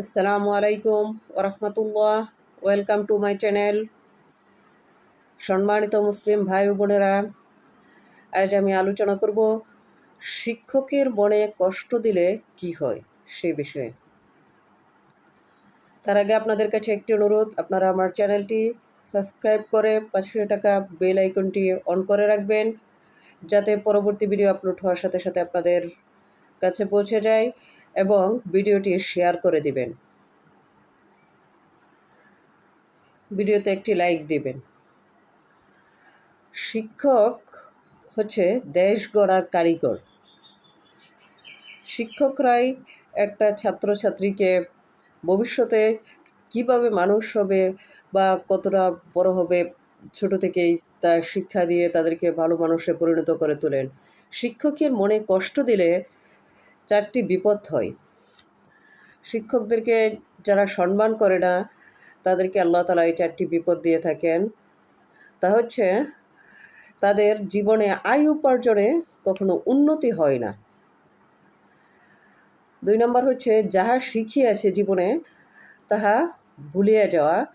আসসালামু আলাইকুম ওরহমতুল্লাহ, ওয়েলকাম টু মাই চ্যানেল। সম্মানিত মুসলিম ভাই বোনেরা, আজ আমি আলোচনা করব শিক্ষকের মনে কষ্ট দিলে কি হয় সে বিষয়ে। তার আগে আপনাদের কাছে একটি অনুরোধ, আপনারা আমার চ্যানেলটি সাবস্ক্রাইব করে পাঁচশো টাকা বেল আইকনটি অন করে রাখবেন, যাতে পরবর্তী ভিডিও আপলোড হওয়ার সাথে সাথে আপনাদের কাছে পৌঁছে যায়। এবং ভিডিওটি শেয়ার করে দিবেন। ভিডিওতে একটি লাইক দিবেন। শিক্ষক হচ্ছে দেশ গড়ার কারিগর। শিক্ষকরাই একটা ছাত্রছাত্রীকে ভবিষ্যতে কীভাবে মানুষ হবে বা কতটা বড় হবে, ছোট থেকেই তার শিক্ষা দিয়ে তাদেরকে ভালো মানুষে পরিণত করে তোলেন। শিক্ষকের মনে কষ্ট দিলে চারটি বিপদ হয়। শিক্ষকদেরকে যারা সম্মান করে না, তাদেরকে আল্লাহ তালা এই চারটি বিপদ দিয়ে থাকেন। তা হচ্ছে, তাদের জীবনে আয় উপার্জনে কখনো উন্নতি হয় না। দুই নম্বর হচ্ছে, যাহা শিখিয়াছে জীবনে, তাহা ভুলিয়া যাওয়া।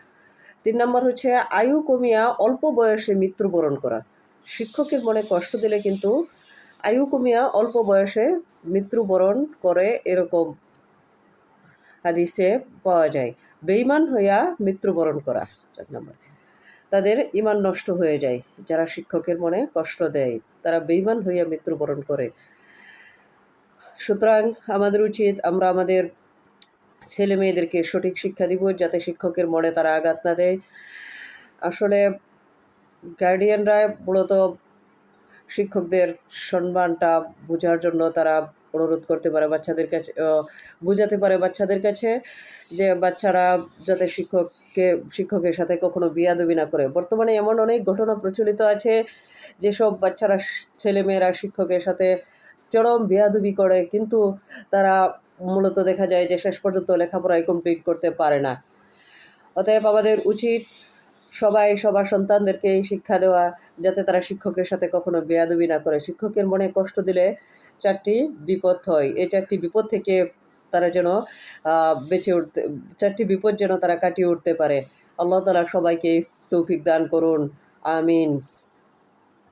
তিন নম্বর হচ্ছে, আয়ু কমিয়া অল্প বয়সে মৃত্যুবরণ করা। শিক্ষকের মনে কষ্ট দিলে কিন্তু আয়ু কমিয়া অল্প বয়সে মৃত্যুবরণ করে এরকম হাদিসে পাওয়া যায়। বেইমান হইয়া মৃত্যুবরণ করা, চার নম্বর। তাদের ইমান নষ্ট হয়ে যায়, যারা শিক্ষকের মনে কষ্ট দেয়, তারা বেইমান হইয়া মৃত্যুবরণ করে। সুতরাং আমাদের উচিত, আমরা আমাদের ছেলে মেয়েদেরকে সঠিক শিক্ষা দিব, যাতে শিক্ষকের মনে তারা আঘাত না দেয়। আসলে গার্ডিয়ানরা মূলত শিক্ষকদের সম্মানটা বোঝার জন্য তারা অনুরোধ করতে পারে বাচ্চাদের কাছে বোঝাতে পারে বাচ্চাদের কাছে যে বাচ্চারা যাতে শিক্ষককে, শিক্ষকের সাথে কখনো বিয়াদবি না করে। বর্তমানে এমন অনেক ঘটনা প্রচলিত আছে যেসব বাচ্চারা ছেলেমেয়েরা শিক্ষকের সাথে চরম বিয়াদবি করে কিন্তু তারা মূলত দেখা যায় যে শেষ পর্যন্ত লেখাপড়ায় কমপ্লিট করতে পারে না। অতএব আমাদের উচিত সবাই, সবার সন্তানদেরকে এই শিক্ষা দেওয়া যাতে তারা শিক্ষকের সাথে কখনো বেয়াদবি না করে। শিক্ষকের মনে কষ্ট দিলে চারটি বিপদ হয়। এই চারটি বিপদ থেকে তারা যেন বেঁচে উঠতে, চারটি বিপদ যেন তারা কাটিয়ে উঠতে পারে। আল্লাহ তালা সবাইকে তৌফিক দান করুন। আমিন।